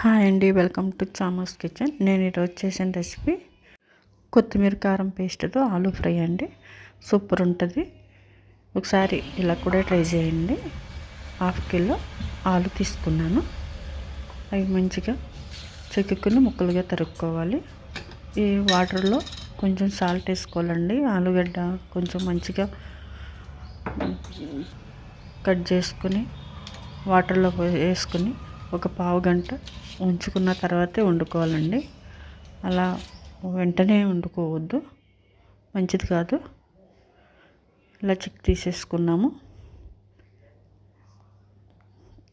Hi అండి welcome to చామస్ kitchen. నేను ఈరోజు చేసిన రెసిపీ కొత్తిమీర కారం పేస్ట్తో ఆలూ ఫ్రై అండి. సూపర్ ఉంటుంది. ఒకసారి ఇలా కూడా ట్రై చేయండి. హాఫ్ కిలో ఆలు తీసుకున్నాను. అవి మంచిగా చెక్కుని ముక్కలుగా తరుక్కోవాలి. ఈ వాటర్లో కొంచెం సాల్ట్ వేసుకోవాలండి. ఆలుగడ్డ కొంచెం మంచిగా కట్ చేసుకుని వాటర్లో వేసుకుని ఒక పావు గంట ఉంచుకున్న తర్వాతే వండుకోవాలండి. అలా వెంటనే వండుకోవద్దు. మంచిది కాదు. ఇలా చిక్ తీసేసుకున్నాము.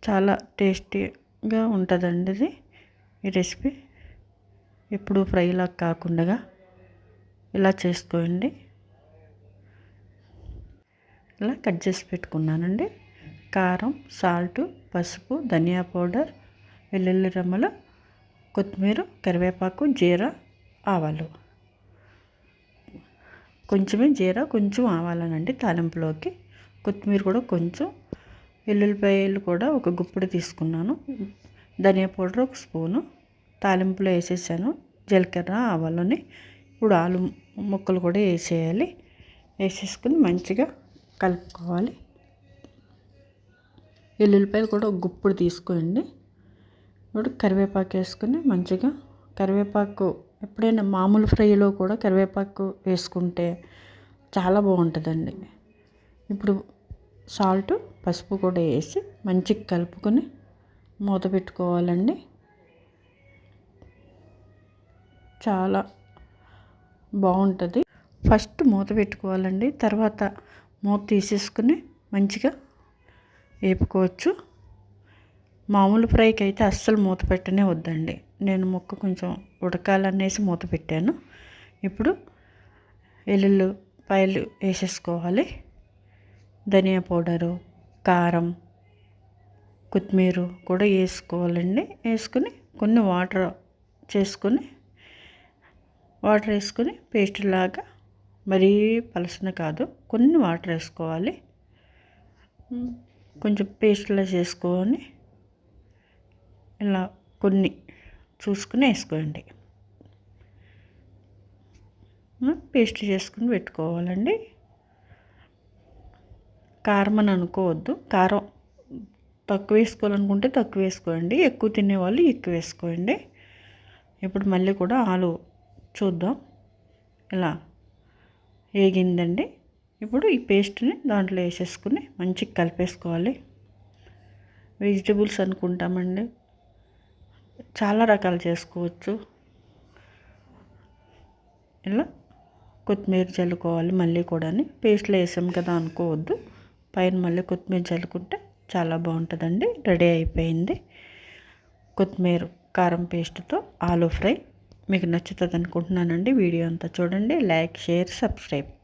చాలా టేస్టీగా ఉంటుందండి ఇది. ఈ రెసిపీ ఎప్పుడు ఫ్రైలా కాకుండా ఇలా చేసుకోండి. ఇలా కట్ చేసి పెట్టుకున్నానండి. కారం సాల్ట్ పసుపు ధనియా పౌడర్ వెల్లుల్లి రెమ్మలు కొత్తిమీర కరివేపాకు జీర ఆవాలు. కొంచెమే జీర కొంచెం ఆవాలనండి తాలింపులోకి. కొత్తిమీర కూడా కొంచెం. వెల్లుల్లిపాయలు కూడా ఒక గుప్పుడు తీసుకున్నాను. ధనియా పౌడర్ ఒక స్పూను. తాలింపులో వేసేసాను. జీలకర్ర ఆవాలని. ఇప్పుడు ఆలు ముక్కలు కూడా వేసేయాలి. వేసేసుకుని మంచిగా కలుపుకోవాలి. వెల్లుల్లిపాయలు కూడా ఒక గుప్పుడు తీసుకోండి. ఇప్పుడు కరివేపాకు వేసుకుని మంచిగా కరివేపాకు ఎప్పుడైనా మామూలు ఫ్రైలో కూడా కరివేపాకు వేసుకుంటే చాలా బాగుంటుందండి. ఇప్పుడు సాల్ట్ పసుపు కూడా వేసి మంచిగా కలుపుకొని మూత పెట్టుకోవాలండి. చాలా బాగుంటుంది. ఫస్ట్ మూత పెట్టుకోవాలండి. తర్వాత మూత తీసేసుకుని మంచిగా వేపుకోవచ్చు. మామూలు ఫ్రైకి అయితే అస్సలు మూత పెట్టనే వద్దండి. నేను ముక్క కొంచెం ఉడకాలనేసి మూత పెట్టాను. ఇప్పుడు ఎల్లుళ్ళు పాయలు వేసేసుకోవాలి. ధనియా పౌడరు కారం కొత్తిమీర కూడా వేసుకోవాలండి. వేసుకొని కొన్ని వాటర్ చేసుకొని వాటర్ వేసుకుని పేస్ట్ లాగా మరీ పలసన కాదు కొన్ని వాటర్ వేసుకోవాలి. కొంచెం పేస్ట్లా చేసుకొని ఇలా కొన్ని చూసుకుని వేసుకోండి. పేస్ట్ చేసుకుని పెట్టుకోవాలండి. కారం అని అనుకోవద్దు. కారం తక్కువ వేసుకోవాలనుకుంటే తక్కువ వేసుకోండి. ఎక్కువ తినేవాళ్ళు ఎక్కువ వేసుకోండి. ఇప్పుడు మళ్ళీ కూడా ఆలు చూద్దాం. ఇలా వేగిందండి. ఇప్పుడు ఈ పేస్ట్ని దాంట్లో వేసేసుకుని మంచిగా కలిపేసుకోవాలి. వెజిటబుల్స్ అనుకుంటామండి. చాలా రకాలు చేసుకోవచ్చు. ఇలా కొత్తిమీర చల్లుకోవాలి మళ్ళీ కూడా పేస్ట్లో వేసాం కదా అనుకోవద్దు. పైన మళ్ళీ కొత్తిమీర చల్లుకుంటే చాలా బాగుంటుందండి. రెడీ అయిపోయింది. కొత్తిమీర కారం పేస్ట్తో ఆలూ ఫ్రై. మీకు నచ్చుతుంది అనుకుంటున్నానండి. వీడియో అంతా చూడండి. Like share subscribe.